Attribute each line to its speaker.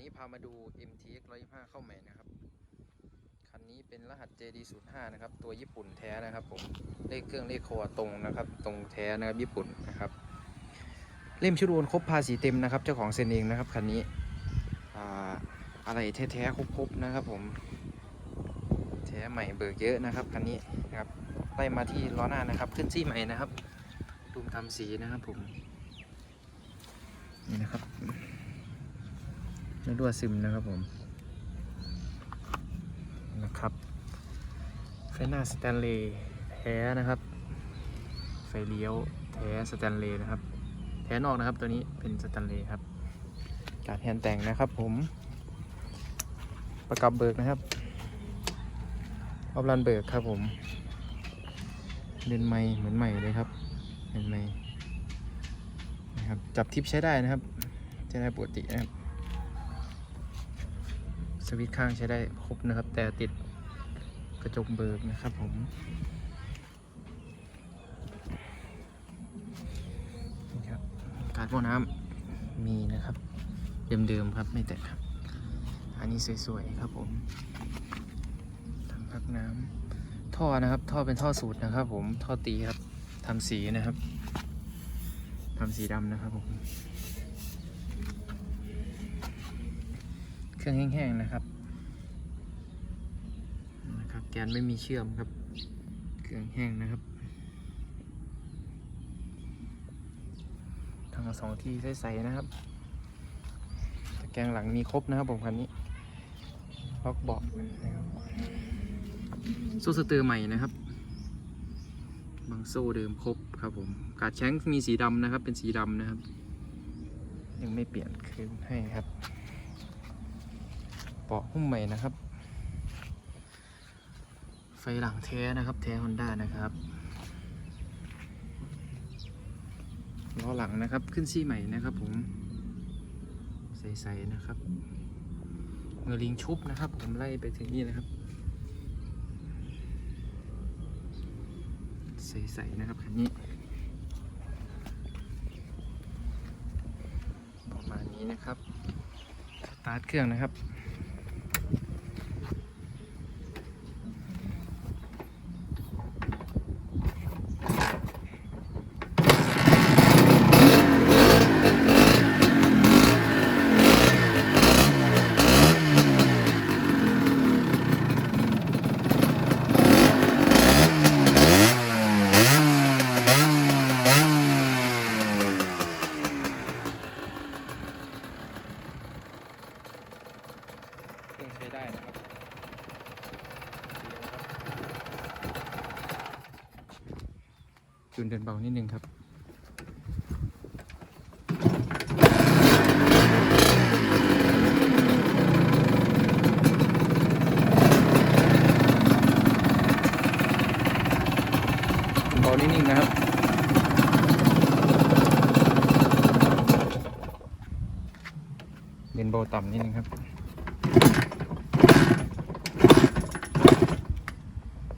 Speaker 1: นี้พามาดู MTX 125 เข้าใหม่นะครับ คันนี้เป็นรหัส JD05 นะครับ ตัวญี่ปุ่นแท้นะครับผม เลขเครื่องเลขคอตรงนะครับ ตรงแท้นะครับญี่ปุ่นนะครับ เล่มชุดโอนครบภาษีเต็มนะครับ เจ้าของเซ็นเองนะครับคันนี้อ่าอะไรแท้ๆครบๆนะครับ ผม แท้ใหม่เบิกเยอะนะครับคันนี้นะครับ ไล่มาที่ล้อหน้านะครับ ขึ้นซี่ใหม่นะครับตูมทำสีนะครับผม นี่นะครับ แล้วรั่วซึมนะครับผม นะครับ ไฟหน้าสแตนเลย์แท้นะครับ ไฟเลี้ยวแท้สแตนเลย์นะครับ แท้นอกนะครับตัวนี้เป็นสแตนเลย์ครับการแฮนแต่งนะครับผม ประกับเบิกนะครับออฟลันเบิกครับผมเดินไม่เหมือนใหม่เลยครับเดินไม่นะครับจับทิปใช้ได้นะครับใช้ได้ปกตินะครับ สวิตช์ข้างใช้ได้ครบนะครับ แต่ติดกระจกเบิกนะครับผม นี่ครับ การพ่อน้ำมีนะครับ เดิมๆครับไม่แตกครับ อันนี้สวยๆครับผมทำพักน้ำท่อนะครับท่อเป็นท่อสูตรนะครับ ผมท่อตีครับทำสีนะครับทำสีดำนะครับผม เครื่องแห้งๆนะครับนะครับ แกนไม่มีเชื่อมครับ เครื่องแห้งนะครับทั้งสองที่ใสๆนะครับตะแกรงหลังมีครบนะครับผมคันนี้ล็อกเบาะนะครับโซ่สเตอร์ใหม่นะครับบางโซ่เดิมครบครับผมกาดแช้งมีสีดำนะครับ เป็นสีดำนะครับ ยังไม่เปลี่ยนคืนให้ครับ เบาะหุ้มใหม่นะครับ ไฟหลังแท้นะครับ แท้ฮอนด้านะครับล้อหลังนะครับขึ้นซี่ใหม่นะครับผมใสๆนะครับเงลิงชุบนะครับ ผมไล่ไปถึงนี่นะครับ ใสๆนะครับคันนี้ ประมาณนี้นะครับ สตาร์ทเครื่องนะครับ ช้ได้นะครับจูนเดินเบานิดนึงครับเบานิ่งๆนะครับเดินเบาต่ำนิดนึงครับ